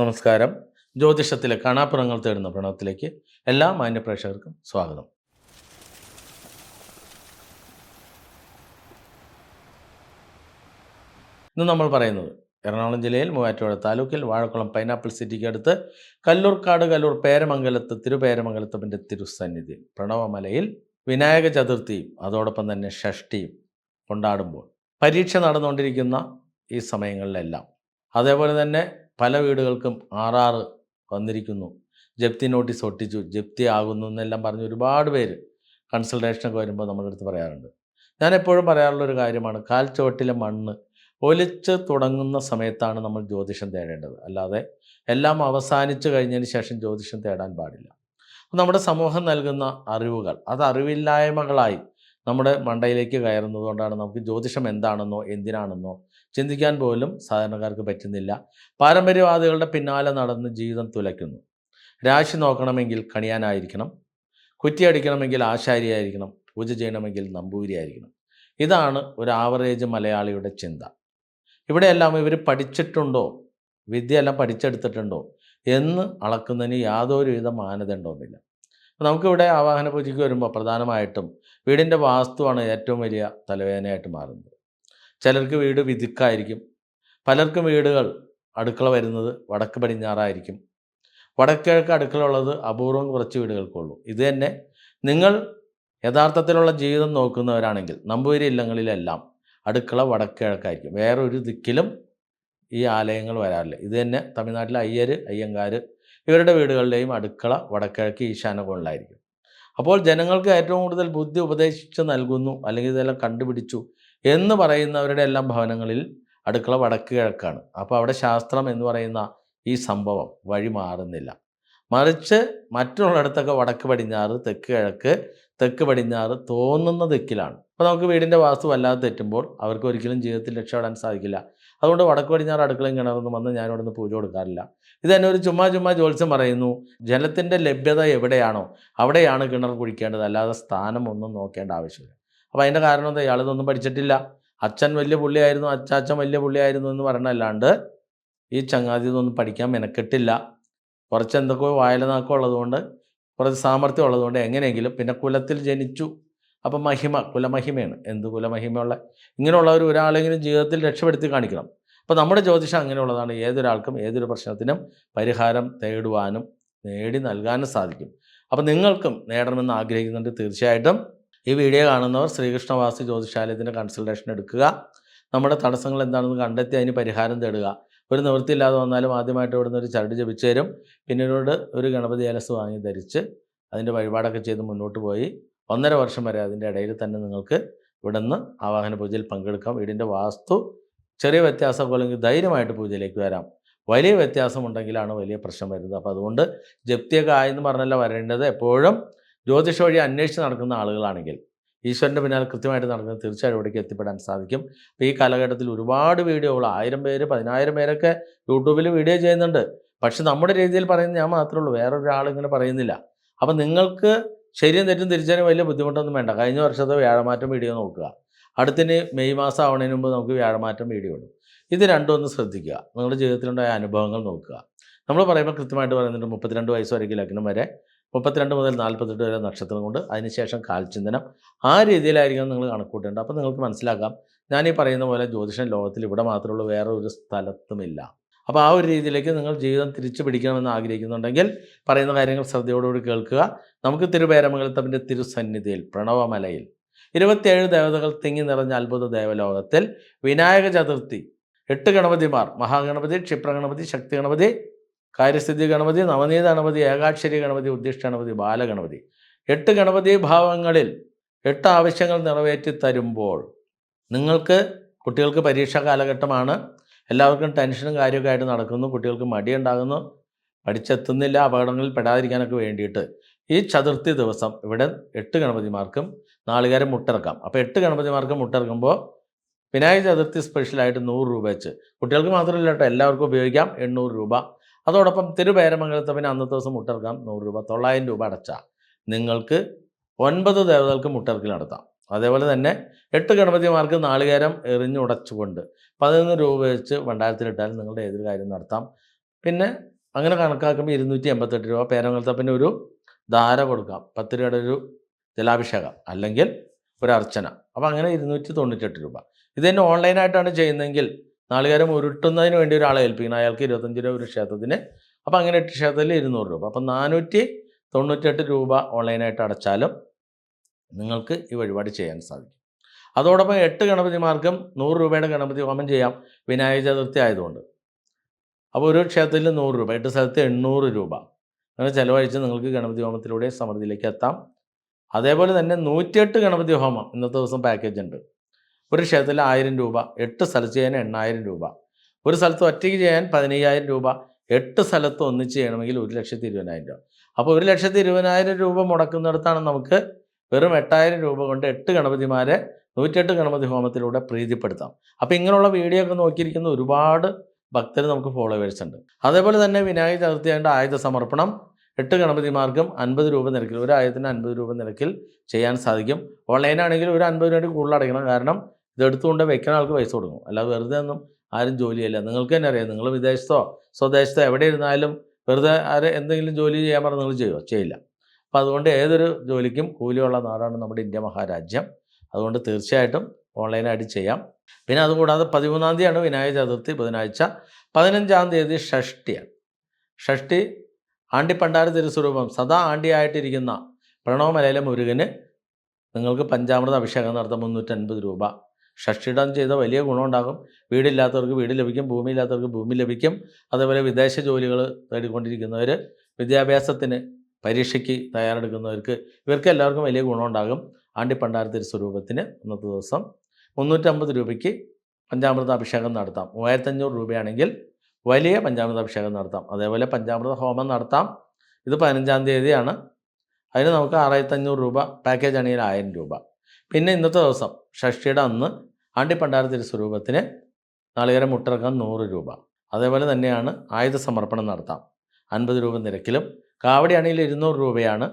നമസ്കാരം. ജ്യോതിഷത്തിലെ കാണാപ്പുറങ്ങൾ തേടുന്ന പ്രണവത്തിലേക്ക് എല്ലാ മാന്യപ്രേക്ഷകർക്കും സ്വാഗതം. ഇന്ന് നമ്മൾ പറയുന്നത് എറണാകുളം ജില്ലയിൽ മൂവാറ്റുപുഴ താലൂക്കിൽ വാഴക്കുളം പൈനാപ്പിൾ സിറ്റിക്ക് അടുത്ത് കല്ലൂർക്കാട് കല്ലൂർ പേരമംഗലത്ത് തിരുപേരമംഗലത്തപ്പന്റെ തിരുസന്നിധി പ്രണവമലയിൽ വിനായക ചതുർത്ഥിയും അതോടൊപ്പം തന്നെ ഷഷ്ടിയും കൊണ്ടാടുമ്പോൾ പരീക്ഷ നടന്നുകൊണ്ടിരിക്കുന്ന ഈ സമയങ്ങളിലെല്ലാം. അതേപോലെ തന്നെ പല വീടുകൾക്കും ആറാറ് വന്നിരിക്കുന്നു. ജപ്തി നോട്ടീസ് ഒട്ടിച്ചു. ജപ്തി ആകുന്നു എന്നെല്ലാം പറഞ്ഞ് ഒരുപാട് പേര് കൺസൾട്ടേഷനൊക്കെ വരുമ്പോൾ നമ്മുടെ അടുത്ത് പറയാറുണ്ട്. ഞാൻ എപ്പോഴും പറയാറുള്ള ഒരു കാര്യമാണ് കാൽ ചുവട്ടിലെ മണ്ണ് ഒലിച്ച് തുടങ്ങുന്ന സമയത്താണ് നമ്മൾ ജ്യോതിഷം തേടേണ്ടത്. അല്ലാതെ എല്ലാം അവസാനിച്ചു കഴിഞ്ഞതിന് ശേഷം ജ്യോതിഷം തേടാൻ പാടില്ല. നമ്മുടെ സമൂഹം നൽകുന്ന അറിവുകൾ അത് അറിവില്ലായ്മകളായി നമ്മുടെ മണ്ടയിലേക്ക് കയറുന്നതുകൊണ്ടാണ് നമുക്ക് ജ്യോതിഷം എന്താണെന്നോ എന്തിനാണെന്നോ ചിന്തിക്കാൻ പോലും സാധാരണക്കാർക്ക് പറ്റുന്നില്ല. പാരമ്പര്യവാദികളുടെ പിന്നാലെ നടന്ന് ജീവിതം തുലയ്ക്കുന്നു. രാശി നോക്കണമെങ്കിൽ കണിയാനായിരിക്കണം. കുറ്റി അടിക്കണമെങ്കിൽ ആശാരിയായിരിക്കണം. പൂജ ചെയ്യണമെങ്കിൽ നമ്പൂരിയായിരിക്കണം ഇതാണ് ഒരു ആവറേജ് മലയാളിയുടെ ചിന്ത. ഇവിടെയെല്ലാം ഇവർ പഠിച്ചിട്ടുണ്ടോ? വിദ്യയെല്ലാം പഠിച്ചെടുത്തിട്ടുണ്ടോ? എന്ന് അളക്കുന്നതിന് യാതൊരുവിധ മാനദണ്ഡവുമില്ല അപ്പോൾ നമുക്കിവിടെ ആവാഹന പൂജയ്ക്ക് വരുമ്പോൾ പ്രധാനമായിട്ടും വീടിന്റെ വാസ്തുവാണ് ഏറ്റവും വലിയ തലവേദനയായിട്ട് മാറുന്നത്. ചിലർക്ക് വീട് വിതുക്കായിരിക്കും. പലർക്കും വീടുകൾ അടുക്കള വരുന്നത് വടക്ക് പടിഞ്ഞാറായിരിക്കും. വടക്കിഴക്ക് അടുക്കള ഉള്ളത് അപൂർവം കുറച്ച് വീടുകൾക്കുള്ളൂ. ഇത് തന്നെ നിങ്ങൾ യഥാർത്ഥത്തിലുള്ള ജീവിതം നോക്കുന്നവരാണെങ്കിൽ നമ്പൂരി ഇല്ലങ്ങളിലെല്ലാം അടുക്കള വടക്കിഴക്കായിരിക്കും വേറൊരു ദിക്കിലും ഈ ആലയങ്ങൾ വരാറില്ല. ഇത് തന്നെ തമിഴ്നാട്ടിലെ അയ്യർ അയ്യങ്കാർ ഇവരുടെ വീടുകളിലെയും അടുക്കള വടക്കിഴക്ക് ഈശാന കോണിലായിരിക്കും അപ്പോൾ ജനങ്ങൾക്ക് ഏറ്റവും കൂടുതൽ ബുദ്ധി ഉപദേശിച്ച് നൽകുന്നു അല്ലെങ്കിൽ ഇതെല്ലാം കണ്ടുപിടിച്ചു എന്ന് പറയുന്നവരുടെ എല്ലാം ഭവനങ്ങളിൽ അടുക്കള വടക്ക് കിഴക്കാണ്. അപ്പോൾ അവിടെ ശാസ്ത്രം എന്ന് പറയുന്ന ഈ സംഭവം വഴി മാറുന്നില്ല. മറിച്ച് മറ്റുള്ളിടത്തൊക്കെ വടക്ക് പടിഞ്ഞാറ് തെക്ക് കിഴക്ക് തെക്ക് പടിഞ്ഞാറ് തോന്നുന്ന ദിക്കിലാണ്. അപ്പോൾ നമുക്ക് വീടിന്റെ വാസ്തു വല്ലാതെ തെറ്റുമ്പോൾ അവർക്ക് ഒരിക്കലും ജീവിതത്തിൽ രക്ഷപ്പെടാൻ സാധിക്കില്ല. അതുകൊണ്ട് വടക്ക് പടിഞ്ഞാറ് അടുക്കളയും കിണറൊന്നും വന്ന് ഞാൻ നിന്ന് പൂജ കൊടുക്കാറില്ല. ഇത് തന്നെ ഒരു ചുമ്മാ ചുമ്മാ ജോത്സ്യം പറയുന്നു ജലത്തിന്റെ ലഭ്യത എവിടെയാണോ അവിടെയാണ് കിണർ കുഴിക്കേണ്ടത്. അല്ലാതെ സ്ഥാനം ഒന്നും നോക്കേണ്ട ആവശ്യമില്ല. അപ്പോൾ അതിന്റെ കാരണം എന്താ? ഇയാളിതൊന്നും പഠിച്ചിട്ടില്ല. അച്ഛൻ വലിയ പുള്ളിയായിരുന്നു അച്ചാച്ചൻ വലിയ പുള്ളിയായിരുന്നു എന്ന് പറഞ്ഞല്ലാണ്ട് ഈ ചങ്ങാതി ഇതൊന്നും പഠിക്കാൻ മെനക്കെട്ടില്ല. കുറച്ച് എന്തൊക്കെയോ വായലനാക്കം ഉള്ളതുകൊണ്ട് കുറച്ച് സാമർഥ്യം ഉള്ളതുകൊണ്ട് എങ്ങനെയെങ്കിലും പിന്നെ കുലത്തിൽ ജനിച്ചു. അപ്പം മഹിമ കുലമഹിമയാണ്. എന്ത് കുലമഹിമയുള്ള? ഇങ്ങനെയുള്ളവർ ഒരാളെങ്കിലും ജീവിതത്തിൽ രക്ഷപ്പെടുത്തി കാണിക്കണം. അപ്പോൾ നമ്മുടെ ജ്യോതിഷം അങ്ങനെയുള്ളതാണ്. ഏതൊരാൾക്കും ഏതൊരു പ്രശ്നത്തിനും പരിഹാരം തേടുവാനും നേടി നൽകാനും സാധിക്കും. അപ്പോൾ നിങ്ങൾക്കും നേടണമെന്ന് ആഗ്രഹിക്കുന്നുണ്ട് തീർച്ചയായിട്ടും. ഈ വീഡിയോ കാണുന്നവർ ശ്രീകൃഷ്ണവാസി ജ്യോതിഷാലയത്തിന്റെ കൺസൾട്ടേഷൻ എടുക്കുക. നമ്മുടെ തടസ്സങ്ങൾ എന്താണെന്ന് കണ്ടെത്തി അതിന് പരിഹാരം തേടുക. ഒരു നിവൃത്തിയില്ലാതെ വന്നാലും ആദ്യമായിട്ട് ഇവിടുന്ന് ഒരു ചരട് ജപിച്ചു തരും. പിന്നീട് ഒരു ഗണപതി ഏലസ് വാങ്ങി ധരിച്ച് അതിന്റെ വഴിപാടൊക്കെ ചെയ്ത് മുന്നോട്ട് പോയി. ഒന്നര വർഷം വരെ അതിന്റെ ഇടയിൽ തന്നെ നിങ്ങൾക്ക് ഇവിടുന്ന് ആവാഹന പൂജയിൽ പങ്കെടുക്കാം. വീടിന്റെ വാസ്തു ചെറിയ വ്യത്യാസമൊക്കെ അല്ലെങ്കിൽ ധൈര്യമായിട്ട് പൂജയിലേക്ക് വരാം. വലിയ വ്യത്യാസമുണ്ടെങ്കിലാണ് വലിയ പ്രശ്നം വരുന്നത്. അപ്പോൾ അതുകൊണ്ട് ജപ്തിയൊക്കെ ആയെന്ന് പറഞ്ഞല്ല വരേണ്ടത്. എപ്പോഴും ജ്യോതിഷ വഴി അന്വേഷിച്ച് നടക്കുന്ന ആളുകളാണെങ്കിൽ ഈശ്വരന്റെ പിന്നാലെ കൃത്യമായിട്ട് നടന്ന് തീർച്ചയായും ഇവിടേക്ക് എത്തിപ്പെടാൻ സാധിക്കും. അപ്പോൾ ഈ കാലഘട്ടത്തിൽ ഒരുപാട് വീഡിയോകൾ ആയിരം പേര് പതിനായിരം പേരൊക്കെ യൂട്യൂബിൽ വീഡിയോ ചെയ്യുന്നുണ്ട്. പക്ഷെ നമ്മുടെ രീതിയിൽ പറയുന്നത് ഞാൻ മാത്രമേ ഉള്ളൂ വേറൊരാൾ ഇങ്ങനെ പറയുന്നില്ല. അപ്പം നിങ്ങൾക്ക് ശരിയും തെറ്റും തിരിച്ചറിയാൻ വലിയ ബുദ്ധിമുട്ടൊന്നും വേണ്ട. കഴിഞ്ഞ വർഷത്തെ വ്യാഴമാറ്റം വീഡിയോ നോക്കുക. അടുത്തിന് മെയ് മാസം ആവണതിന് മുമ്പ് നമുക്ക് വ്യാഴമാറ്റം വീഡിയോ ഉണ്ട് ഇത് രണ്ടും ഒന്ന് ശ്രദ്ധിക്കുക. നിങ്ങളുടെ ജീവിതത്തിലുണ്ടായ അനുഭവങ്ങൾ നോക്കുക. നമ്മൾ പറയുമ്പോൾ കൃത്യമായിട്ട് പറയുന്നുണ്ട് മുപ്പത്തിരണ്ട് വയസ്സ് വരെയ്ക്ക് ലഗ്നം വരെ മുപ്പത്തിരണ്ട് മുതൽ നാൽപ്പത്തെട്ട് വരെ നക്ഷത്രം കൊണ്ട് അതിനുശേഷം കാൽചിന്തനം. ആ രീതിയിലായിരിക്കും നിങ്ങൾ കണക്കൂട്ടേണ്ടത്. അപ്പോൾ നിങ്ങൾക്ക് മനസ്സിലാക്കാം. ഞാൻ ഈ പറയുന്ന പോലെ ജ്യോതിഷൻ ലോകത്തിൽ ഇവിടെ മാത്രമുള്ള വേറെ ഒരു സ്ഥലത്തുമില്ല. അപ്പോൾ ആ ഒരു രീതിയിലേക്ക് നിങ്ങൾ ജീവിതം തിരിച്ചു പിടിക്കണമെന്ന് ആഗ്രഹിക്കുന്നുണ്ടെങ്കിൽ പറയുന്ന കാര്യങ്ങൾ ശ്രദ്ധയോടുകൂടി കേൾക്കുക. നമുക്ക് തിരുവേരമംഗലത്തപ്പിന്റെ തിരുസന്നിധിയിൽ പ്രണവമലയിൽ ഇരുപത്തിയേഴ് ദേവതകൾ തിങ്ങി നിറഞ്ഞ അത്ഭുത ദേവലോകത്തിൽ വിനായക ചതുർത്ഥി എട്ട് ഗണപതിമാർ മഹാഗണപതി ക്ഷിപ്രഗണപതി ശക്തി ഗണപതി കാര്യസ്ഥിതി ഗണപതി നവനീത ഗണപതി ഏകാക്ഷരി ഗണപതി ഉദ്ദിഷ്ട ഗണപതി ബാലഗണപതി എട്ട് ഗണപതി ഭാവങ്ങളിൽ എട്ട് ആവശ്യങ്ങൾ നിറവേറ്റി തരുമ്പോൾ നിങ്ങൾക്ക് കുട്ടികൾക്ക് പരീക്ഷാ കാലഘട്ടമാണ്. എല്ലാവർക്കും ടെൻഷനും കാര്യമൊക്കെ ആയിട്ട് നടക്കുന്നു. കുട്ടികൾക്ക് മടിയുണ്ടാകുന്നു. പഠിച്ചെത്തുന്നില്ല. അപകടങ്ങളിൽ പെടാതിരിക്കാനൊക്കെ വേണ്ടിയിട്ട് ഈ ചതുർത്ഥി ദിവസം ഇവിടെ എട്ട് ഗണപതിമാർക്കും നാളികേരം മുട്ടിറക്കാം. അപ്പോൾ എട്ട് ഗണപതിമാർക്കും മുട്ടിറക്കുമ്പോൾ വിനായക ചതുർത്ഥി സ്പെഷ്യലായിട്ട് നൂറ് രൂപ വെച്ച് കുട്ടികൾക്ക് മാത്രമല്ല കേട്ടോ എല്ലാവർക്കും ഉപയോഗിക്കാം. എണ്ണൂറ് രൂപ അതോടൊപ്പം തിരുപേരമംഗലത്തപ്പിന് അന്നത്തെ ദിവസം മുട്ടർക്കാം. നൂറ് രൂപ തൊള്ളായിരം രൂപ അടച്ചാൽ നിങ്ങൾക്ക് ഒൻപത് ദേവതകൾക്ക് മുട്ടർക്കിൽ നടത്താം. അതേപോലെ തന്നെ എട്ട് ഗണപതിമാർക്ക് നാളികേരം എറിഞ്ഞുടച്ചുകൊണ്ട് പതിനൊന്ന് രൂപ വെച്ച് ഭണ്ഡാരത്തിലിട്ടാൽ നിങ്ങളുടെ ഏതൊരു കാര്യം നടത്താം. പിന്നെ അങ്ങനെ കണക്കാക്കുമ്പോൾ ഇരുന്നൂറ്റി എൺപത്തെട്ട് രൂപ പേരമംഗലത്തപ്പന് ഒരു ധാര കൊടുക്കാം. പത്ത് രൂപയുടെ ഒരു ജലാഭിഷേകം അല്ലെങ്കിൽ ഒരു അർച്ചന. അപ്പോൾ അങ്ങനെ ഇരുന്നൂറ്റി തൊണ്ണൂറ്റെട്ട് രൂപ. ഇത് തന്നെ ഓൺലൈനായിട്ടാണ് ചെയ്യുന്നതെങ്കിൽ നാളികേരം ഉരുട്ടുന്നതിന് വേണ്ടി ഒരാളെ ഏൽപ്പിക്കണം അയാൾക്ക് ഇരുപത്തഞ്ച് രൂപ ഒരു ക്ഷേത്രത്തിന്. അപ്പോൾ അങ്ങനെ ക്ഷേത്രത്തിൽ ഇരുന്നൂറ് രൂപ. അപ്പം നാനൂറ്റി തൊണ്ണൂറ്റെട്ട് രൂപ ഓൺലൈനായിട്ട് അടച്ചാലും നിങ്ങൾക്ക് ഈ വഴിപാട് ചെയ്യാൻ സാധിക്കും. അതോടൊപ്പം എട്ട് ഗണപതിമാർക്കും നൂറ് രൂപയുടെ ഗണപതി ഹോമം ചെയ്യാം. വിനായക ചതുർത്ഥി ആയതുകൊണ്ട്. അപ്പോൾ ഒരു ക്ഷേത്രത്തിൽ നൂറ് രൂപ എട്ട് സ്ഥലത്ത് എണ്ണൂറ് രൂപ. അങ്ങനെ ചിലവഴിച്ച് നിങ്ങൾക്ക് ഗണപതി ഹോമത്തിലൂടെ സമൃദ്ധിയിലേക്ക് എത്താം. അതേപോലെ തന്നെ നൂറ്റിയെട്ട് ഗണപതി ഹോമം ഇന്നത്തെ ദിവസം പാക്കേജ് ഉണ്ട്. ഒരു ക്ഷേത്രത്തിൽ ആയിരം രൂപ എട്ട് സ്ഥലത്ത് ചെയ്യാൻ എണ്ണായിരം രൂപ. ഒരു സ്ഥലത്ത് ഒറ്റയ്ക്ക് ചെയ്യാൻ പതിനയ്യായിരം രൂപ എട്ട് സ്ഥലത്ത് ഒന്നിച്ച് ചെയ്യണമെങ്കിൽ ഒരു ലക്ഷത്തി ഇരുപതിനായിരം രൂപ. അപ്പോൾ ഒരു ലക്ഷത്തി ഇരുപതിനായിരം രൂപ മുടക്കുന്നിടത്താണ് നമുക്ക് വെറും എട്ടായിരം രൂപ കൊണ്ട് എട്ട് ഗണപതിമാരെ നൂറ്റെട്ട് ഗണപതി ഹോമത്തിലൂടെ പ്രീതിപ്പെടുത്താം. അപ്പോൾ ഇങ്ങനെയുള്ള വീഡിയോ ഒക്കെ നോക്കിയിരിക്കുന്ന ഒരുപാട് ഭക്തർ നമുക്ക് ഫോളോവേഴ്സ് ഉണ്ട്. അതേപോലെ തന്നെ വിനായക ചതുർത്ഥിയായിട്ട് ആയുധ സമർപ്പണം. എട്ട് ഗണപതിമാർക്കും അൻപത് രൂപ നിരക്കിൽ ഒരു ആയുധത്തിന് അൻപത് രൂപ നിരക്കിൽ ചെയ്യാൻ സാധിക്കും. ഓൺലൈനാണെങ്കിൽ ഒരു അൻപത് രൂപ കൂടുതൽ അടയ്ക്കണം. കാരണം ഇത് വയ്ക്കുന്ന ആൾക്ക് പൈസ കൊടുക്കും. അല്ലാതെ വെറുതെ ഒന്നും ആരും ജോലിയല്ല നിങ്ങൾക്ക് തന്നെ അറിയാം. നിങ്ങൾ വിദേശത്തോ സ്വദേശത്തോ എവിടെ ഇരുന്നാലും വെറുതെ ആരെ എന്തെങ്കിലും ജോലി ചെയ്യാൻ പറഞ്ഞാൽ നിങ്ങൾ ചെയ്യുമോ ചെയ്യില്ല. അപ്പോൾ അതുകൊണ്ട് ഏതൊരു ജോലിക്കും കൂലിയുള്ള നാടാണ് നമ്മുടെ ഇന്ത്യ മഹാരാജ്യം. അതുകൊണ്ട് തീർച്ചയായിട്ടും ഓൺലൈനായിട്ട് ചെയ്യാം. പിന്നെ അതുകൂടാതെ പതിമൂന്നാം തീയതിയാണ് വിനായക ചതുർത്ഥി ബുധനാഴ്ച പതിനഞ്ചാം തീയതി ഷഷ്ടിയാണ് ഷഷ്ടി ആണ്ടിപ്പണ്ടാര തിരുസ്വരൂപം. സദാ ആണ്ടിയായിട്ടിരിക്കുന്ന പ്രണവമലയിലെ മുരുകന് നിങ്ങൾക്ക് പഞ്ചാമൃത അഭിഷേകം നടത്താൻ മുന്നൂറ്റൻപത് രൂപ. ഷഷ്ടിടം ചെയ്ത വലിയ ഗുണമുണ്ടാകും. വീടില്ലാത്തവർക്ക് വീട് ലഭിക്കും ഭൂമിയില്ലാത്തവർക്ക് ഭൂമി ലഭിക്കും. അതേപോലെ വിദേശ ജോലികൾ തേടിക്കൊണ്ടിരിക്കുന്നവർ വിദ്യാഭ്യാസത്തിന് പരീക്ഷയ്ക്ക് തയ്യാറെടുക്കുന്നവർക്ക് ഇവർക്ക് എല്ലാവർക്കും വലിയ ഗുണമുണ്ടാകും. ആണ്ടിപ്പണ്ടാരത്തിരി സ്വരൂപത്തിന് ഇന്നത്തെ ദിവസം മുന്നൂറ്റമ്പത് രൂപയ്ക്ക് പഞ്ചാമൃത അഭിഷേകം നടത്താം. മൂവായിരത്തഞ്ഞൂറ് രൂപയാണെങ്കിൽ വലിയ പഞ്ചാമൃത അഭിഷേകം നടത്താം. അതേപോലെ പഞ്ചാമൃത ഹോമം നടത്താം. ഇത് പതിനഞ്ചാം തീയതിയാണ്. അതിന് നമുക്ക് ആറായിരത്തഞ്ഞൂറ് രൂപ പാക്കേജ് ആണെങ്കിൽ ആയിരം രൂപ. പിന്നെ ഇന്നത്തെ ദിവസം ഷഷ്ടിയുടെ അന്ന് ആണ്ടിപ്പണ്ടാര തിരുസ്വരൂപത്തിന് നാളികേരം മുട്ടിറക്കാൻ നൂറ് രൂപ. അതേപോലെ തന്നെയാണ് ആയുധ സമർപ്പണം നടത്താം. അൻപത് രൂപ നിരക്കിലും. കാവടി കാവടിയാണെങ്കിൽ ഇരുന്നൂറ് രൂപയാണ്.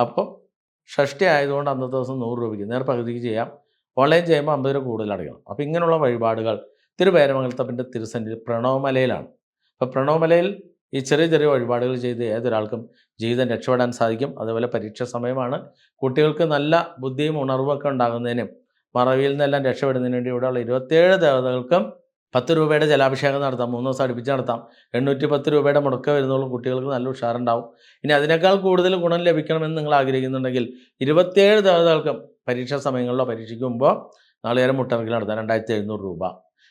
അപ്പോൾ ഷഷ്ടി ആയതുകൊണ്ട് അന്നത്തെ ദിവസം നൂറ് രൂപയ്ക്ക്. നേർ പകുതിക്ക് ചെയ്യാം. ഓൺലൈൻ ചെയ്യുമ്പോൾ അമ്പത് രൂപ കൂടുതൽ അടയ്ക്കണം. അപ്പോൾ ഇങ്ങനെയുള്ള വഴിപാടുകൾ തിരുവേരമംഗലത്തപ്പന്റെ തിരുസന്നിധി പ്രണവമലയിലാണ്. അപ്പോൾ പ്രണവമലയിൽ ഈ ചെറിയ ചെറിയ വഴിപാടുകൾ ചെയ്ത് ഏതൊരാൾക്കും ജീവിതം രക്ഷപ്പെടാൻ സാധിക്കും. അതേപോലെ പരീക്ഷ സമയമാണ്. കുട്ടികൾക്ക് നല്ല ബുദ്ധിയും ഉണർവൊക്കെ ഉണ്ടാകുന്നതിനും മറവിയിൽ നിന്നെല്ലാം രക്ഷപ്പെടുന്നതിന് വേണ്ടി ഇവിടെയുള്ള ഇരുപത്തേഴ് ദേവതകൾക്കും പത്ത് രൂപയുടെ ജലാഭിഷേകം നടത്താം. മൂന്ന് ദിവസം അടുപ്പിച്ച് നടത്താം. എണ്ണൂറ്റി പത്ത് രൂപയുടെ മുടക്ക വരുന്നോളും കുട്ടികൾക്ക് നല്ല ഉഷാറുണ്ടാവും. ഇനി അതിനേക്കാൾ കൂടുതൽ ഗുണം ലഭിക്കണമെന്ന് നിങ്ങൾ ആഗ്രഹിക്കുന്നുണ്ടെങ്കിൽ ഇരുപത്തേഴ് ദേവതകൾക്കും പരീക്ഷാ സമയങ്ങളിലോ പരീക്ഷയ്ക്ക് മുമ്പോ നാളികേരം മുട്ടറക്കിൽ നടത്താം. രണ്ടായിരത്തി എഴുന്നൂറ് രൂപ.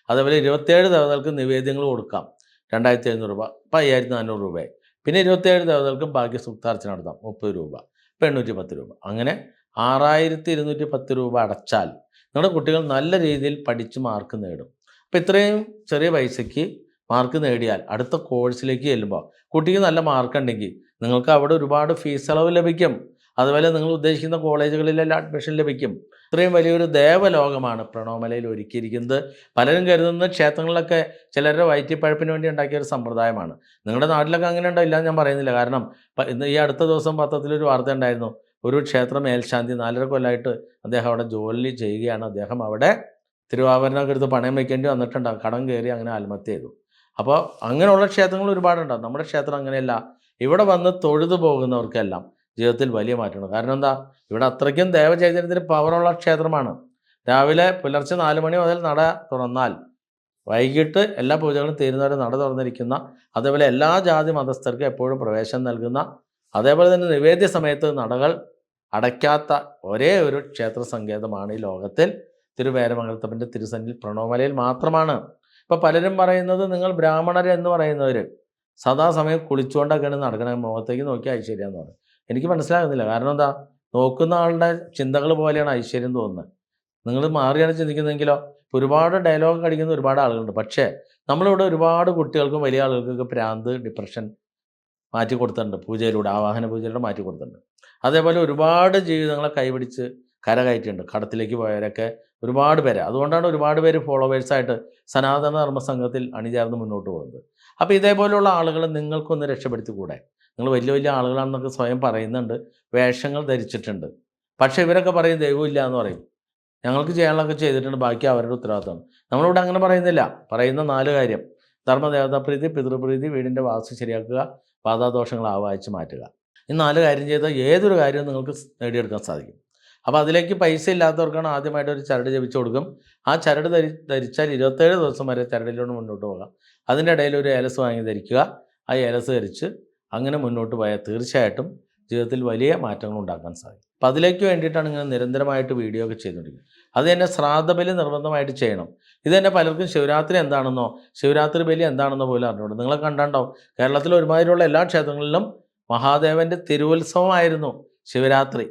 അതേപോലെ ഇരുപത്തേഴ് ദേവതകൾക്ക് നിവേദ്യങ്ങൾ കൊടുക്കാം. രണ്ടായിരത്തി എഴുന്നൂറ് രൂപ. ഇപ്പം അയ്യായിരത്തി നാനൂറ് രൂപയായി. പിന്നെ ഇരുപത്തേഴ് ദേവതകൾക്കും ബാക്കി സുക്താർച്ച നടത്താം. മുപ്പത് രൂപ. ഇപ്പം എണ്ണൂറ്റി പത്ത് രൂപ. അങ്ങനെ ആറായിരത്തി ഇരുന്നൂറ്റി പത്ത് രൂപ അടച്ചാൽ നിങ്ങളുടെ കുട്ടികൾ നല്ല രീതിയിൽ പഠിച്ച് മാർക്ക് നേടും. അപ്പം ഇത്രയും ചെറിയ പൈസയ്ക്ക് മാർക്ക് നേടിയാൽ അടുത്ത കോഴ്സിലേക്ക് ചെല്ലുമ്പോൾ കുട്ടിക്ക് നല്ല മാർക്ക് ഉണ്ടെങ്കിൽ നിങ്ങൾക്ക് അവിടെ ഒരുപാട് ഫീസ് ഇളവ് ലഭിക്കും. അതുപോലെ നിങ്ങൾ ഉദ്ദേശിക്കുന്ന കോളേജുകളിലെല്ലാം അഡ്മിഷൻ ലഭിക്കും. ഇത്രയും വലിയൊരു ദേവലോകമാണ് പ്രണോമലയിൽ ഒരുക്കിയിരിക്കുന്നത്. പലരും കരുതുന്ന ക്ഷേത്രങ്ങളിലൊക്കെ ചിലരുടെ വയറ്റിപ്പഴപ്പിന് വേണ്ടി ഉണ്ടാക്കിയ ഒരു സമ്പ്രദായമാണ്. നിങ്ങളുടെ നാട്ടിലൊക്കെ അങ്ങനെ ഉണ്ടോ ഇല്ലാന്ന് ഞാൻ പറയുന്നില്ല. കാരണം ഇന്ന് ഈ അടുത്ത ദിവസം പത്രത്തിലൊരു വാർത്ത ഉണ്ടായിരുന്നു. ഒരു ക്ഷേത്രം മേൽശാന്തി നാലര കൊല്ലമായിട്ട് അദ്ദേഹം അവിടെ ജോലി ചെയ്യുകയാണ്. അദ്ദേഹം അവിടെ തിരുവാഭരണമൊക്കെ എടുത്ത് പണയം വയ്ക്കേണ്ടി വന്നിട്ടുണ്ടാകും കടം കയറി അങ്ങനെ ആത്മഹത്യ ചെയ്തു. അപ്പോൾ അങ്ങനെയുള്ള ക്ഷേത്രങ്ങൾ ഒരുപാടുണ്ടാകും നമ്മുടെ ക്ഷേത്രം അങ്ങനെയല്ല. ഇവിടെ വന്ന് തൊഴുതു പോകുന്നവർക്കെല്ലാം ജീവിതത്തിൽ വലിയ മാറ്റമാണ് കാരണം എന്താ? ഇവിടെ അത്രയ്ക്കും ദേവചൈതന്യത്തിന് പവറുള്ള ക്ഷേത്രമാണ്. രാവിലെ പുലർച്ചെ നാല് മണി മുതൽ നട തുറന്നാൽ വൈകിട്ട് എല്ലാ പൂജകളും തീരുന്നവരെ നട തുറന്നിരിക്കുന്ന അതേപോലെ എല്ലാ ജാതി മതസ്ഥർക്കും എപ്പോഴും പ്രവേശനം നൽകുന്ന അതേപോലെ തന്നെ നിവേദ്യ സമയത്ത് നടകൾ അടയ്ക്കാത്ത ഒരേ ഒരു ക്ഷേത്ര സങ്കേതമാണ് ഈ ലോകത്തിൽ തിരുവേരമംഗലത്തപ്പന്റെ തിരുസന്നിൽ പ്രണവമലയിൽ മാത്രമാണ്. ഇപ്പം പലരും പറയുന്നത് നിങ്ങൾ ബ്രാഹ്മണർ എന്ന് പറയുന്നവർ സദാസമയം കുളിച്ചുകൊണ്ടൊക്കെയാണ് നടക്കുന്ന മുഖത്തേക്ക് നോക്കി ഐശ്വര്യം എന്ന് പറയും. എനിക്ക് മനസ്സിലാകുന്നില്ല. കാരണം എന്താ? നോക്കുന്ന ആളുടെ ചിന്തകൾ പോലെയാണ് ഐശ്വര്യം തോന്നുന്നത്. നിങ്ങൾ മാറിയാണ് ചിന്തിക്കുന്നതെങ്കിലോ? ഒരുപാട് ഡയലോഗ് കടിക്കുന്ന ഒരുപാട് ആളുകളുണ്ട്. പക്ഷേ നമ്മളിവിടെ ഒരുപാട് കുട്ടികൾക്കും വലിയ ആളുകൾക്കൊക്കെ ഭ്രാന്ത് ഡിപ്രഷൻ മാറ്റി കൊടുത്തിട്ടുണ്ട്. പൂജയിലൂടെ ആവാഹന പൂജയിലൂടെ മാറ്റി കൊടുത്തിട്ടുണ്ട്. അതേപോലെ ഒരുപാട് ജീവിതങ്ങളെ കൈപിടിച്ച് കരകയറ്റിയിട്ടുണ്ട്. കടത്തിലേക്ക് പോയവരൊക്കെ ഒരുപാട് പേര്. അതുകൊണ്ടാണ് ഒരുപാട് പേര് ഫോളോവേഴ്സായിട്ട് സനാതന ധർമ്മ സംഘത്തിൽ അണിചേർന്ന് മുന്നോട്ട് പോകുന്നത്. അപ്പോൾ ഇതേപോലെയുള്ള ആളുകൾ നിങ്ങൾക്കൊന്ന് രക്ഷപ്പെടുത്തിക്കൂടെ? നിങ്ങൾ വലിയ വലിയ ആളുകളാണെന്നൊക്കെ സ്വയം പറയുന്നുണ്ട്. വേഷങ്ങൾ ധരിച്ചിട്ടുണ്ട്. പക്ഷേ ഇവരൊക്കെ പറയും ദൈവമില്ല എന്ന് പറയും. ഞങ്ങൾക്ക് ചെയ്യാനുള്ളതൊക്കെ ചെയ്തിട്ടുണ്ട്. ബാക്കി അവരുടെ ഉത്തരവാദിത്തമാണ്. നമ്മളിവിടെ അങ്ങനെ പറയുന്നില്ല. പറയുന്ന നാല് കാര്യം. ധർമ്മദേവതാപ്രീതി പിതൃപ്രീതി വീടിന്റെ വാസ്തു ശരിയാക്കുക ബാധാദോഷങ്ങൾ ആവാഹിച്ച് മാറ്റുക. ഈ നാല് കാര്യം ചെയ്താൽ ഏതൊരു കാര്യവും നിങ്ങൾക്ക് നേടിയെടുക്കാൻ സാധിക്കും. അപ്പോൾ അതിലേക്ക് പൈസ ഇല്ലാത്തവർക്കാണ് ആദ്യമായിട്ട് ഒരു ചരട് ജപിച്ചു കൊടുക്കും. ആ ചരട് ധരി ധരിച്ചാൽ ഇരുപത്തേഴ് ദിവസം വരെ ചരടിലൂടെ മുന്നോട്ട് പോകാം. അതിന്റെ ഇടയിൽ ഒരു ഏലസ് വാങ്ങി ധരിക്കുക. ആ ഏലസ് ധരിച്ച് അങ്ങനെ മുന്നോട്ട് പോയാൽ തീർച്ചയായിട്ടും ജീവിതത്തിൽ വലിയ മാറ്റങ്ങൾ ഉണ്ടാക്കാൻ സാധിക്കും. അപ്പം അതിലേക്ക് വേണ്ടിയിട്ടാണ് ഇങ്ങനെ നിരന്തരമായിട്ട് വീഡിയോ ഒക്കെ ചെയ്തുകൊണ്ടിരിക്കുന്നത്. അത് തന്നെ ശ്രാദ്ധബലി നിർബന്ധമായിട്ട് ചെയ്യണം. ഇത് തന്നെ പലർക്കും ശിവരാത്രി എന്താണെന്നോ ശിവരാത്രി ബലി എന്താണെന്നോ പോലും അറിഞ്ഞുകൊണ്ട് നിങ്ങളെ കണ്ടാണ്ടാവും. കേരളത്തിൽ ഒരുമാതിരിയുള്ള എല്ലാ ക്ഷേത്രങ്ങളിലും മഹാദേവന്റെ തിരുവുത്സവമായിരുന്നു ശിവരാത്രി.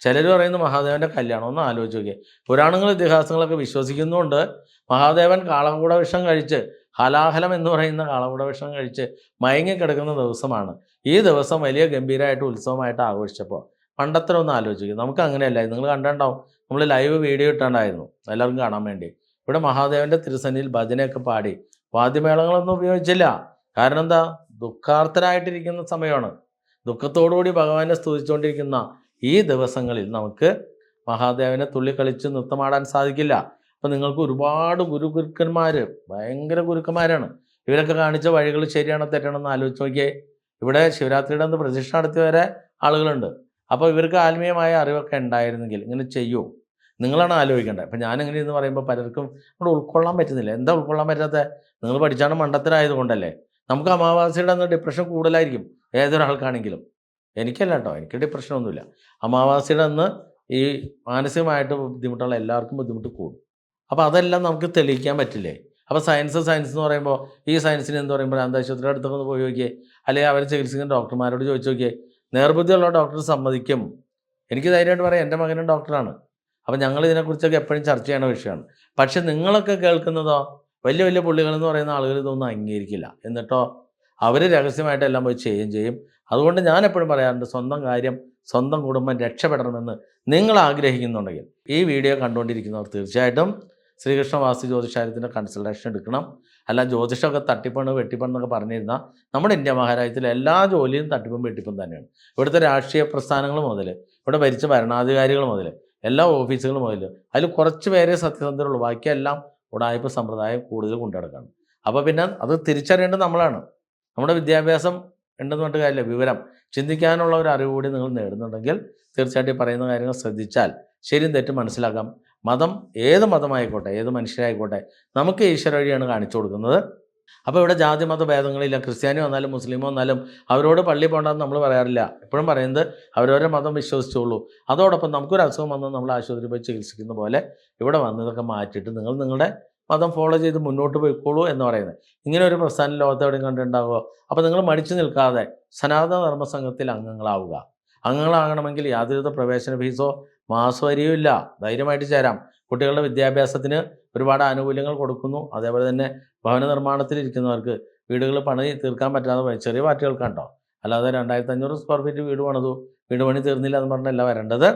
ചിലർ പറയുന്നു മഹാദേവന്റെ കല്യാണം ഒന്ന് ആലോചിച്ച് നോക്കിയേ. പുരാണങ്ങൾ ഇതിഹാസങ്ങളൊക്കെ വിശ്വസിക്കുന്നുണ്ട്. മഹാദേവൻ കാളകൂട വിഷം കഴിച്ച് ഹലാഹലം എന്ന് പറയുന്ന കാളകൂട വിഷം കഴിച്ച് മയങ്ങി കിടക്കുന്ന ദിവസമാണ്. ഈ ദിവസം വലിയ ഗംഭീരമായിട്ട് ഉത്സവമായിട്ട് ആഘോഷിച്ചപ്പോൾ പണ്ടത്ര ഒന്ന് ആലോചിക്കും. നമുക്ക് അങ്ങനെയല്ല. നിങ്ങൾ കണ്ടിട്ടുണ്ടാവും. നമ്മൾ ലൈവ് വീഡിയോ ഇട്ടുണ്ടായിരുന്നു എല്ലാവർക്കും കാണാൻ വേണ്ടി. ഇവിടെ മഹാദേവന്റെ തിരുസന്നിയിൽ ഭജനയൊക്കെ പാടി. വാദ്യമേളങ്ങളൊന്നും ഉപയോഗിച്ചില്ല. കാരണം എന്താ? ദുഃഖാർത്ഥരായിട്ടിരിക്കുന്ന സമയമാണ്. ദുഃഖത്തോടുകൂടി ഭഗവാനെ സ്തുതിച്ചുകൊണ്ടിരിക്കുന്ന ഈ ദിവസങ്ങളിൽ നമുക്ക് മഹാദേവനെ തുള്ളിക്കളിച്ച് നൃത്തമാടാൻ സാധിക്കില്ല. അപ്പം നിങ്ങൾക്ക് ഒരുപാട് ഗുരു ഗുരുക്കന്മാർ ഭയങ്കര ഗുരുക്കന്മാരാണ്. ഇവരൊക്കെ കാണിച്ച വഴികൾ ശരിയാണോ തെറ്റാണോ എന്ന് ആലോചിച്ച് നോക്കിയേ. ഇവിടെ ശിവരാത്രിയുടെ അന്ന് പ്രതിഷ്ഠ നടത്തിയ വരെ ആളുകളുണ്ട്. അപ്പോൾ ഇവർക്ക് ആത്മീയമായ അറിവൊക്കെ ഉണ്ടായിരുന്നെങ്കിൽ ഇങ്ങനെ ചെയ്യൂ. നിങ്ങളാണ് ആലോചിക്കേണ്ടത്. അപ്പം ഞാനിങ്ങനെ എന്ന് പറയുമ്പോൾ പലർക്കും ഇവിടെ ഉൾക്കൊള്ളാൻ പറ്റുന്നില്ല. എന്താ ഉൾക്കൊള്ളാൻ പറ്റാത്ത നിങ്ങൾ പഠിച്ചാണ് മണ്ടത്തരായത് കൊണ്ടല്ലേ? നമുക്ക് അമാവാസിയുടെ അന്ന് ഡിപ്രഷൻ കൂടുതലായിരിക്കും. ഏതൊരാൾക്കാണെങ്കിലും. എനിക്കല്ല കേട്ടോ എനിക്ക് ഡിപ്രഷനൊന്നുമില്ല അമാവാസിയുടെ അന്ന് ഈ മാനസികമായിട്ട് ബുദ്ധിമുട്ടുള്ള എല്ലാവർക്കും ബുദ്ധിമുട്ട് കൂടും. അപ്പോൾ അതെല്ലാം നമുക്ക് തെളിയിക്കാൻ പറ്റില്ലേ? അപ്പോൾ സയൻസ് സയൻസ് എന്ന് പറയുമ്പോൾ ഈ സയൻസിന് എന്ന് പറയുമ്പോൾ അന്താശുപത്രിയുടെ അടുത്തൊക്കെ ഒന്ന് പോയി നോക്കിയേ. അല്ലെങ്കിൽ അവർ ചികിത്സിക്കുന്ന ഡോക്ടർമാരോട് ചോദിച്ചു നോക്കിയേ. നേർബുദ്ധിയുള്ള ഡോക്ടർ സമ്മതിക്കും. എനിക്ക് ധൈര്യമായിട്ട് പറയാം. എന്റെ മകനും ഡോക്ടറാണ്. അപ്പോൾ ഞങ്ങൾ ഇതിനെക്കുറിച്ചൊക്കെ എപ്പോഴും ചർച്ച ചെയ്യണ വിഷയമാണ്. പക്ഷെ നിങ്ങളൊക്കെ കേൾക്കുന്നതോ? വലിയ വലിയ പുള്ളികളെന്ന് പറയുന്ന ആളുകൾ ഇതൊന്നും അംഗീകരിക്കില്ല. എന്നിട്ടോ? അവർ രഹസ്യമായിട്ട് എല്ലാം പോയി ചെയ്യുകയും ചെയ്യും. അതുകൊണ്ട് ഞാൻ എപ്പോഴും പറയാറുണ്ട് സ്വന്തം കാര്യം സ്വന്തം കുടുംബം രക്ഷപ്പെടണമെന്ന് നിങ്ങൾ ആഗ്രഹിക്കുന്നുണ്ടെങ്കിൽ. ഈ വീഡിയോ കണ്ടുകൊണ്ടിരിക്കുന്നവർ തീർച്ചയായിട്ടും ശ്രീകൃഷ്ണ വാസ്തു ജ്യോതിഷാലയത്തിന്റെ കൺസൾട്ടേഷൻ എടുക്കണം. അല്ല ജ്യോതിഷമൊക്കെ തട്ടിപ്പണ് വെട്ടിപ്പണെന്നൊക്കെ പറഞ്ഞിരുന്ന നമ്മുടെ ഇന്ത്യ മഹാരാജ്യത്തിലെ എല്ലാ ജോലിയും തട്ടിപ്പും വെട്ടിപ്പും തന്നെയാണ്. ഇവിടുത്തെ രാഷ്ട്രീയ പ്രസ്ഥാനങ്ങൾ മുതൽ ഇവിടെ ഭരിച്ച ഭരണാധികാരികൾ മുതൽ എല്ലാ ഓഫീസുകളും മുതൽ അതിൽ കുറച്ച് പേരെ സത്യസന്ധരുള്ളൂ ബാക്കിയെല്ലാം ഉടായ്പ സമ്പ്രദായം കൂടുതൽ കൊണ്ടുനടക്കാണ്. അപ്പോൾ പിന്നെ അത് തിരിച്ചറിയേണ്ടത് നമ്മളാണ്. നമ്മുടെ വിദ്യാഭ്യാസം ഉണ്ടെന്ന് പറഞ്ഞിട്ട് കാര്യമില്ല. വിവരം ചിന്തിക്കാനുള്ള ഒരു അറിവ് കൂടി നിങ്ങൾ നേടുന്നുണ്ടെങ്കിൽ തീർച്ചയായിട്ടും പറയുന്ന കാര്യങ്ങൾ ശ്രദ്ധിച്ചാൽ ശരിയും തെറ്റും മനസ്സിലാക്കാം. മതം ഏത് മതമായിക്കോട്ടെ ഏത് മനുഷ്യരായിക്കോട്ടെ നമുക്ക് ഈശ്വര വഴിയാണ് കാണിച്ചു കൊടുക്കുന്നത്. അപ്പോൾ ഇവിടെ ജാതി മത ഭേദങ്ങളില്ല. ക്രിസ്ത്യാനി വന്നാലും മുസ്ലിം വന്നാലും അവരോട് പള്ളി പോകണ്ടെന്ന് നമ്മൾ പറയാറില്ല. എപ്പോഴും പറയുന്നത് അവരവരുടെ മതം വിശ്വസിച്ചോളൂ. അതോടൊപ്പം നമുക്കൊരു അസുഖം വന്ന് നമ്മൾ ആശുപത്രി പോയി ചികിത്സിക്കുന്ന പോലെ ഇവിടെ വന്നതൊക്കെ മാറ്റിയിട്ട് നിങ്ങൾ നിങ്ങളുടെ മതം ഫോളോ ചെയ്ത് മുന്നോട്ട് പോയിക്കോളൂ എന്ന് പറയുന്നത്. ഇങ്ങനെ ഒരു പ്രസ്ഥാനം ലോകത്ത് എവിടെയും കണ്ടിട്ടുണ്ടാവുമോ? അപ്പോൾ നിങ്ങൾ മടിച്ചു നിൽക്കാതെ സനാതന ധർമ്മ സംഘത്തിൽ അംഗങ്ങളാവുക. അംഗങ്ങളാകണമെങ്കിൽ യാതൊരുവിധ പ്രവേശന ഫീസോ മാസവരിയോ ഇല്ല. ധൈര്യമായിട്ട് ചേരാം. കുട്ടികളുടെ വിദ്യാഭ്യാസത്തിന് ഒരുപാട് ആനുകൂല്യങ്ങൾ കൊടുക്കുന്നു. അതേപോലെ തന്നെ ഭവന നിർമ്മാണത്തിൽ ഇരിക്കുന്നവർക്ക് വീടുകൾ പണി തീർക്കാൻ പറ്റാതെ ചെറിയ പാർട്ടികൾക്കാണ്ടോ അല്ലാതെ രണ്ടായിരത്തി അഞ്ഞൂറ് സ്ക്വയർ ഫീറ്റ് വീട് പണിതു. വീട് പണി തീർന്നില്ല എന്ന് പറഞ്ഞല്ല വരേണ്ടത്.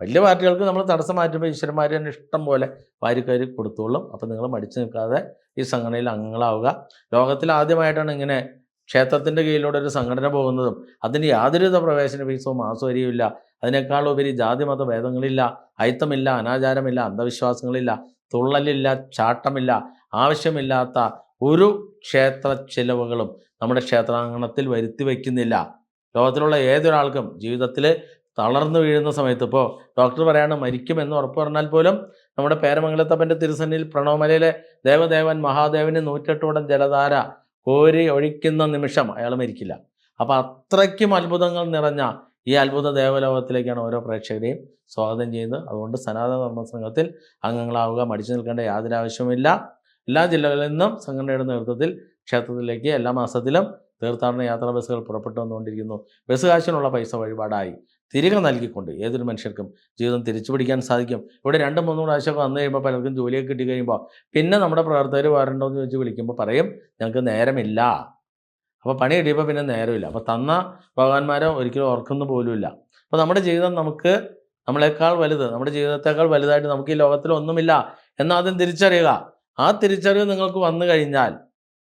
വലിയ പാർട്ടികൾക്ക് നമ്മൾ തടസ്സം മാറ്റുമ്പോൾ ഈശ്വരന്മാർ തന്നെ ഇഷ്ടം പോലെ വാരിക്കയറി കൊടുത്തോളും. അപ്പം നിങ്ങൾ മടിച്ചു നിൽക്കാതെ ഈ സംഘടനയിൽ അംഗങ്ങളാവുക. ലോകത്തിൽ ആദ്യമായിട്ടാണ് ഇങ്ങനെ ക്ഷേത്രത്തിന്റെ കീഴിലൂടെ ഒരു സംഘടന പോകുന്നതും. അതിന് യാതൊരുവിധ പ്രവേശന ഫീസോ മാസോ അരിയുമില്ല അതിനേക്കാൾ ഉപരി ജാതി മത ഭേദങ്ങളില്ല. അയിത്തമില്ല അനാചാരമില്ല അന്ധവിശ്വാസങ്ങളില്ല തുള്ളലില്ല ചാട്ടമില്ല ആവശ്യമില്ലാത്ത ഒരു ക്ഷേത്ര ചിലവുകളും നമ്മുടെ ക്ഷേത്രാങ്കണത്തിൽ വരുത്തി വയ്ക്കുന്നില്ല. ലോകത്തിലുള്ള ഏതൊരാൾക്കും ജീവിതത്തിൽ തളർന്നു വീഴുന്ന സമയത്ത് ഇപ്പോൾ ഡോക്ടർ പറയാണ് മരിക്കുമെന്ന് ഉറപ്പ് പറഞ്ഞാൽ പോലും നമ്മുടെ പേരമംഗലത്തപ്പന്റെ തിരുസന്നിൽ പ്രണവമലയിലെ ദേവദേവൻ മഹാദേവന് നൂറ്റെട്ടോടം ജലധാര കോരി ഒഴിക്കുന്ന നിമിഷം അയാൾ മരിക്കില്ല. അപ്പോൾ അത്രയ്ക്കും അത്ഭുതങ്ങൾ നിറഞ്ഞ ഈ അത്ഭുത ദേവലോകത്തിലേക്കാണ് ഓരോ പ്രേക്ഷകരെയും സ്വാഗതം ചെയ്യുന്നത്. അതുകൊണ്ട് സനാതന ധർമ്മ സംഘത്തിൽ അംഗങ്ങളാവുക മടിച്ചു നിൽക്കേണ്ട യാതൊരു ആവശ്യവുമില്ല. എല്ലാ ജില്ലകളിൽ നിന്നും സംഘടനയുടെ നേതൃത്വത്തിൽ ക്ഷേത്രത്തിലേക്ക് എല്ലാ മാസത്തിലും തീർത്ഥാടന യാത്രാ ബസ്സുകൾ പുറപ്പെട്ടു വന്നുകൊണ്ടിരിക്കുന്നു. ബസ് കാശിനുള്ള പൈസ വഴിപാടായി. തിരികെ നൽകിക്കൊണ്ട് ഏതൊരു മനുഷ്യർക്കും ജീവിതം തിരിച്ചു പിടിക്കാൻ സാധിക്കും. ഇവിടെ രണ്ട് മൂന്ന് പ്രാവശ്യമൊക്കെ വന്നു കഴിയുമ്പോൾ പലർക്കും ജോലിയൊക്കെ കിട്ടി കഴിയുമ്പോൾ പിന്നെ നമ്മുടെ പ്രവർത്തകർ വരണ്ടോ എന്ന് ചോദിച്ച് വിളിക്കുമ്പോൾ പറയും ഞങ്ങൾക്ക് നേരമില്ല. അപ്പോൾ പണി കിട്ടിയപ്പോൾ പിന്നെ നേരമില്ല. അപ്പോൾ തന്ന ഭഗവാന്മാരെ ഒരിക്കലും ഓർക്കുന്ന പോലുമില്ല. അപ്പോൾ നമ്മുടെ ജീവിതം നമുക്ക് നമ്മളെക്കാൾ വലുത് നമ്മുടെ ജീവിതത്തെക്കാൾ വലുതായിട്ട് നമുക്ക് ഈ ലോകത്തിൽ ഒന്നുമില്ല എന്നാദ്യം തിരിച്ചറിയുക. ആ തിരിച്ചറിവ് നിങ്ങൾക്ക് വന്നു കഴിഞ്ഞാൽ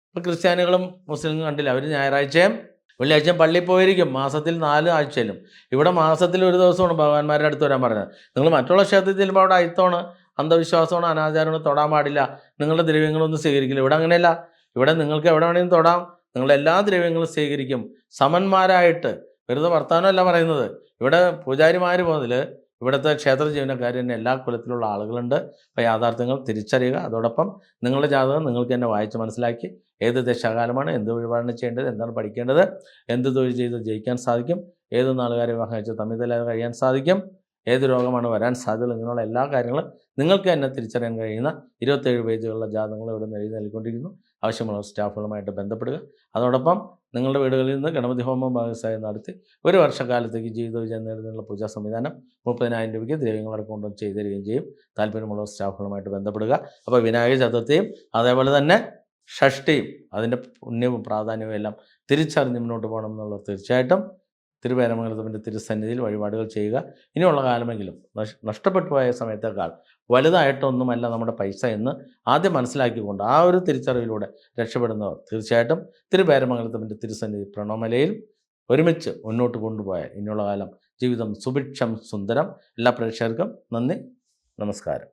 ഇപ്പോൾ ക്രിസ്ത്യാനികളും മുസ്ലിങ്ങളും കണ്ടില്ല അവർ ഞായറാഴ്ചയും വെള്ളിയാഴ്ചയും പള്ളിയിൽ പോയിരിക്കും. മാസത്തിൽ നാല് ആഴ്ചയിലും. ഇവിടെ മാസത്തിൽ ഒരു ദിവസമാണ് ഭഗവാന്മാരുടെ അടുത്ത് വരാൻ പറഞ്ഞത്. നിങ്ങൾ മറ്റുള്ള ക്ഷേത്രത്തിൽ ചെല്ലുമ്പോൾ അവിടെ അയിത്തമാണ് അന്ധവിശ്വാസമാണ് അനാചാരമാണ് തൊടാൻ പാടില്ല. നിങ്ങളുടെ ദ്രവ്യങ്ങളൊന്നും സ്വീകരിക്കില്ല. ഇവിടെ അങ്ങനെയല്ല. ഇവിടെ നിങ്ങൾക്ക് എവിടെ വേണമെങ്കിലും തൊടാം. നിങ്ങൾ എല്ലാ ദ്രവ്യങ്ങളും സ്വീകരിക്കും. സമന്മാരായിട്ട് വെറുതെ വർത്തമാനമല്ല പറയുന്നത്. ഇവിടെ പൂജാരിമാർ മുതൽ ഇവിടുത്തെ ക്ഷേത്ര ജീവനക്കാർ തന്നെ എല്ലാ കുലത്തിലുള്ള ആളുകളുണ്ട്. അപ്പോൾ യാഥാർത്ഥ്യങ്ങൾ തിരിച്ചറിയുക. അതോടൊപ്പം നിങ്ങളുടെ ജാതകം നിങ്ങൾക്ക് തന്നെ വായിച്ച് മനസ്സിലാക്കി ഏത് ദശാകാലമാണ് എന്ത് വഴിപാടാണ് ചെയ്യേണ്ടത് എന്താണ് പഠിക്കേണ്ടത് എന്ത് തൊഴിൽ ചെയ്ത് ജയിക്കാൻ സാധിക്കും ഏത് നാളുകാരെ വിവാഹം കഴിച്ച് തമ്മിതല്ലാതെ കഴിയാൻ സാധിക്കും ഏത് രോഗമാണ് വരാൻ സാധ്യത ഇങ്ങനെയുള്ള എല്ലാ കാര്യങ്ങളും നിങ്ങൾക്ക് തന്നെ തിരിച്ചറിയാൻ കഴിയുന്ന ഇരുപത്തേഴ് പേജുകളുള്ള ജാതകങ്ങൾ ഇവിടെ നിന്ന് എഴുതി നൽകിക്കൊണ്ടിരിക്കുന്നു ആവശ്യമുള്ള സ്റ്റാഫുകളുമായിട്ട് ബന്ധപ്പെടുക. അതോടൊപ്പം നിങ്ങളുടെ വീടുകളിൽ നിന്ന് ഗണപതി ഹോമം ഭാഗസായി നടത്തി ഒരു വർഷക്കാലത്തേക്ക് ജീവിത വിജയം നേടുന്നതിനുള്ള പൂജാ സംവിധാനം മുപ്പതിനായിരം രൂപയ്ക്ക് ദ്രവ്യങ്ങളടക്കം കൊണ്ട് ചെയ്തു തരികയും ചെയ്യും. താല്പര്യമുള്ള സ്റ്റാഫുകളുമായിട്ട് ബന്ധപ്പെടുക. അപ്പോൾ വിനായക ചതുർത്ഥിയും അതേപോലെ തന്നെ ഷഷ്ടിയും അതിന്റെ പുണ്യവും പ്രാധാന്യവും എല്ലാം തിരിച്ചറിഞ്ഞ് മുന്നോട്ട് പോകണം എന്നുള്ളത് തീർച്ചയായിട്ടും തിരുവേരമംഗലത്തിന്റെ തിരുസന്നിധിയിൽ വഴിപാടുകൾ ചെയ്യുക. ഇനിയുള്ള കാലമെങ്കിലും നഷ്- നഷ്ടപ്പെട്ടു പോയ സമയത്തേക്കാൾ വലുതായിട്ടൊന്നുമല്ല നമ്മുടെ പൈസ എന്ന് ആദ്യം മനസ്സിലാക്കിക്കൊണ്ട് ആ ഒരു തിരിച്ചറിവിലൂടെ രക്ഷപ്പെടുന്നവർ തീർച്ചയായിട്ടും തിരുപേരമംഗലത്തിന്റെ തിരുസന്നിധി പ്രണോമലയിൽ ഒരുമിച്ച് മുന്നോട്ട് കൊണ്ടുപോയാൽ ഇനിയുള്ള കാലം ജീവിതം സുഭിക്ഷം സുന്ദരം. എല്ലാ പ്രേക്ഷകർക്കും നന്ദി. നമസ്കാരം.